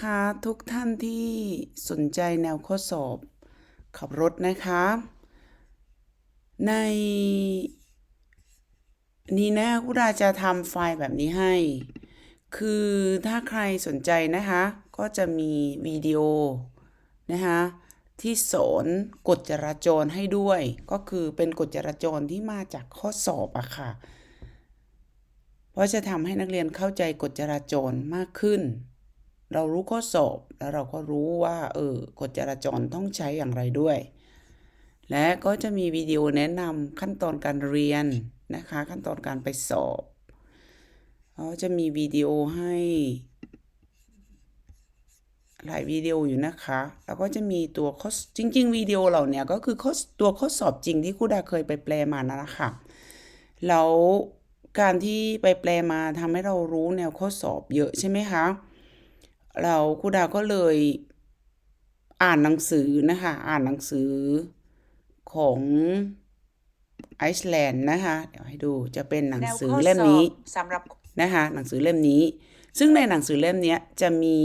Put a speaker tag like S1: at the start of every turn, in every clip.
S1: นะคะ ทุกท่านที่สนใจแนวข้อสอบ ขับรถนะคะ ในนี้นะคุณดาจะทำไฟล์แบบนี้ให้ คือถ้าใครสนใจนะคะ ก็จะมีวิดีโอนะคะที่สอนกฎจราจรให้ด้วย ก็คือเป็นกฎจราจรที่มาจากข้อสอบอะค่ะ เพราะจะทำให้นักเรียนเข้าใจกฎจราจรมากขึ้น เรารู้ข้อสอบแล้วเราก็รู้ว่าเออกฎจราจรต้องใช้อย่างไรด้วย และก็จะมีวิดีโอแนะนำขั้นตอนการเรียนนะคะ ขั้นตอนการไปสอบเขาจะมีวิดีโอให้ หลายวิดีโออยู่นะคะ แล้วก็จะมีตัวข้อจริง ๆวิดีโอเหล่าเนี้ยก็คือข้อตัวข้อสอบจริงที่ครูดาเคยไปแปลมานั่นแหละค่ะแล้วการที่ไปแปลมาทำให้เรารู้แนวข้อสอบเยอะใช่ไหมคะ เราครูดาวก็เลยอ่านหนังสือนะคะ อ่านหนังสือของไอซ์แลนด์นะคะ เดี๋ยวให้ดูจะเป็นหนังสือเล่มนี้
S2: สำหรับ
S1: นะคะ หนังสือเล่มนี้ ซึ่งในหนังสือเล่มนี้จะมี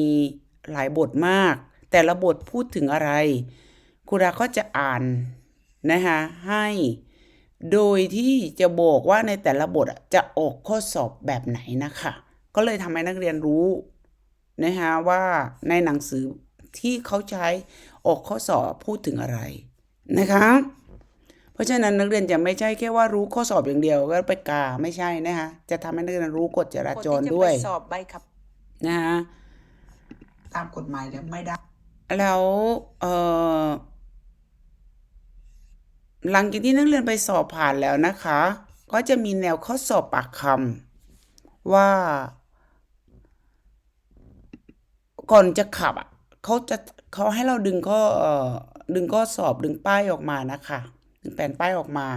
S1: หลายบทมาก แต่ละบทพูดถึงอะไรครูดาก็จะอ่านนะคะให้โดยที่จะบอกว่าในแต่ละบทจะออกข้อสอบแบบไหนนะคะ ก็เลยทำให้นักเรียนรู้ นะคะว่าในหนังสือที่เขาใช้ออกข้อสอบพูดถึงอะไรนะคะเพราะฉะนั้นนักเรียนจะไม่ใช่แค่ว่ารู้ข้อสอบอย่างเดียวก็ไปกาไม่ใช่นะคะจะทำให้นักเรียนรู้กฎจรา
S2: คน
S1: จร
S2: ที่จะ
S1: ด้วย
S2: ไปสอบใบขับ
S1: นะคะ
S2: ตามกฎหมายแล้วไม่ได้
S1: แล้วเอ่อหลังจากที่นักเรียนไปสอบผ่านแล้วนะคะ ก็จะมีแนวข้อสอบปากคำว่า ก่อนจะขับอะเขาจะเขาให้เราดึงข้อเอ่อดึงข้อสอบดึงป้ายออกมานะคะดึงแผ่นป้ายออกมา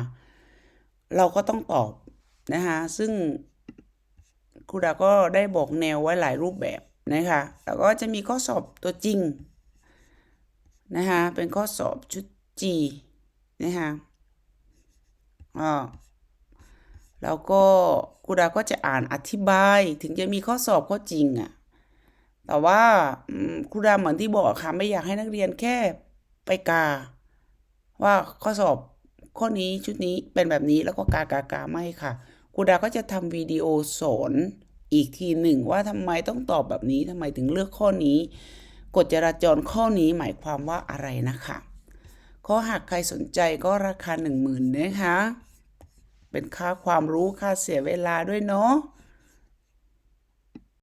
S1: เราก็ต้องตอบนะคะซึ่งครูดาก็ได้บอกแนวไว้หลายรูปแบบนะคะแล้วก็จะมีข้อสอบตัวจริงนะคะเป็นข้อสอบชุด G นะคะอ่าแล้วก็ครูดาก็จะอ่านอธิบายถึงจะมีข้อสอบข้อจริงอะ่ะ แต่ว่าครูดาเหมือนที่บอกค่ะไม่อยากให้นักเรียนแค่ไปกา ว่าข้อสอบข้อนี้ชุดนี้เป็นแบบนี้แล้วก็กากากาไม่ค่ะครูดาก็จะทำวิดีโอสอนอีกทีหนึ่งว่าทำไมต้องตอบแบบนี้ทำไมถึงเลือกข้อนี้กฎจราจรข้อนี้หมายความว่าอะไรนะคะข้อหากใครสนใจก็ราคาหนึ่งหมื่นนะคะ เป็นค่าความรู้ค่าเสียเวลาด้วยเนาะ